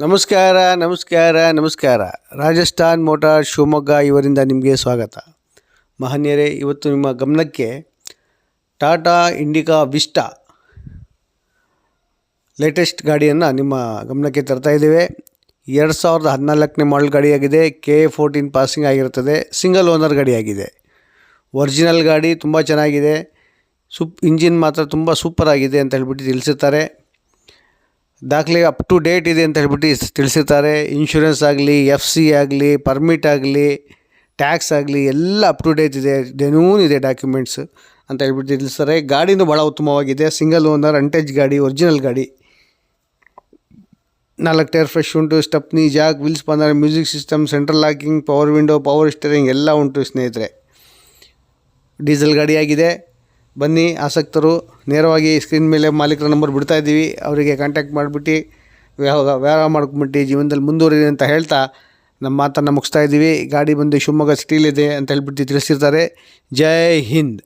ನಮಸ್ಕಾರ ನಮಸ್ಕಾರ ನಮಸ್ಕಾರ. ರಾಜಸ್ಥಾನ್ ಮೋಟಾರ್ ಶಿವಮೊಗ್ಗ ಇವರಿಂದ ನಿಮಗೆ ಸ್ವಾಗತ. ಮಹನೀಯರೇ, ಇವತ್ತು ನಿಮ್ಮ ಗಮನಕ್ಕೆ ಟಾಟಾ ಇಂಡಿಕಾ ವಿಸ್ಟಾ ಲೇಟೆಸ್ಟ್ ಗಾಡಿಯನ್ನು ನಿಮ್ಮ ಗಮನಕ್ಕೆ ತರ್ತಾ ಇದ್ದೇವೆ. ಎರಡು ಸಾವಿರದ ಹದಿನಾಲ್ಕನೇ ಮಾಡಲ್ ಗಾಡಿಯಾಗಿದೆ. ಕೆ ಫೋರ್ಟೀನ್ ಪಾಸಿಂಗ್ ಆಗಿರುತ್ತದೆ. ಸಿಂಗಲ್ ಓನರ್ ಗಾಡಿಯಾಗಿದೆ. ಒರಿಜಿನಲ್ ಗಾಡಿ ತುಂಬ ಚೆನ್ನಾಗಿದೆ. ಸುಪ್ ಇಂಜಿನ್ ಮಾತ್ರ ತುಂಬ ಸೂಪರ್ ಆಗಿದೆ ಅಂತ ಹೇಳ್ಬಿಟ್ಟು ತಿಳಿಸಿರ್ತಾರೆ. ದಾಖಲೆ ಅಪ್ ಟು ಡೇಟ್ ಇದೆ ಅಂತ ಹೇಳ್ಬಿಟ್ಟು ತಿಳಿಸಿರ್ತಾರೆ. ಇನ್ಶೂರೆನ್ಸ್ ಆಗಲಿ ಎಫ್ ಸಿ ಆಗಲಿ ಪರ್ಮಿಟ್ ಆಗಲಿ ಟ್ಯಾಕ್ಸ್ ಆಗಲಿ ಎಲ್ಲ ಅಪ್ ಟು ಡೇಟ್ ಇದೆ. ಡೆನೂನ್ ಇದೆ ಡಾಕ್ಯುಮೆಂಟ್ಸ್ ಅಂತ ಹೇಳ್ಬಿಟ್ಟು ತಿಳಿಸ್ತಾರೆ. ಗಾಡಿನೂ ಭಾಳ ಉತ್ತಮವಾಗಿದೆ. ಸಿಂಗಲ್ ಓನರ್ ಅಂಟೇಜ್ ಗಾಡಿ ಒರಿಜಿನಲ್ ಗಾಡಿ. ನಾಲ್ಕು ಟೈರ್ ಫ್ರೆಶ್ ಉಂಟು. ಸ್ಟಪ್ನಿ ಜಾಕ್ ವಿಲ್ಸ್ ಬಂದರೆ music system central locking power window power steering ಎಲ್ಲ ಉಂಟು ಸ್ನೇಹಿತರೆ. ಡೀಸೆಲ್ ಗಾಡಿಯಾಗಿದೆ ಬನ್ನಿ, ಆಸಕ್ತರು. ನೇರವಾಗಿ ಸ್ಕ್ರೀನ್ ಮೇಲೆ ಮಾಲೀಕರ ನಂಬರ್ ಬಿಡ್ತಾ ಇದ್ದೀವಿ. ಅವರಿಗೆ ಕಾಂಟ್ಯಾಕ್ಟ್ ಮಾಡಿಬಿಟ್ಟು ವ್ಯವಹಾರ ವ್ಯವಹಾರ ಮಾಡ್ಕೊಂಬಿಟ್ಟು ಜೀವನದಲ್ಲಿ ಮುಂದುವರಿದೆ ಅಂತ ಹೇಳ್ತಾ ನಮ್ಮ ಮಾತನ್ನು ಮುಗಿಸ್ತಾ ಇದ್ದೀವಿ. ಗಾಡಿ ಬಂದು ಶಿವಮೊಗ್ಗ ಸಿಟಿಲಿದೆ ಅಂತ ಹೇಳ್ಬಿಟ್ಟು ತಿಳಿಸಿರ್ತಾರೆ. ಜೈ ಹಿಂದ್.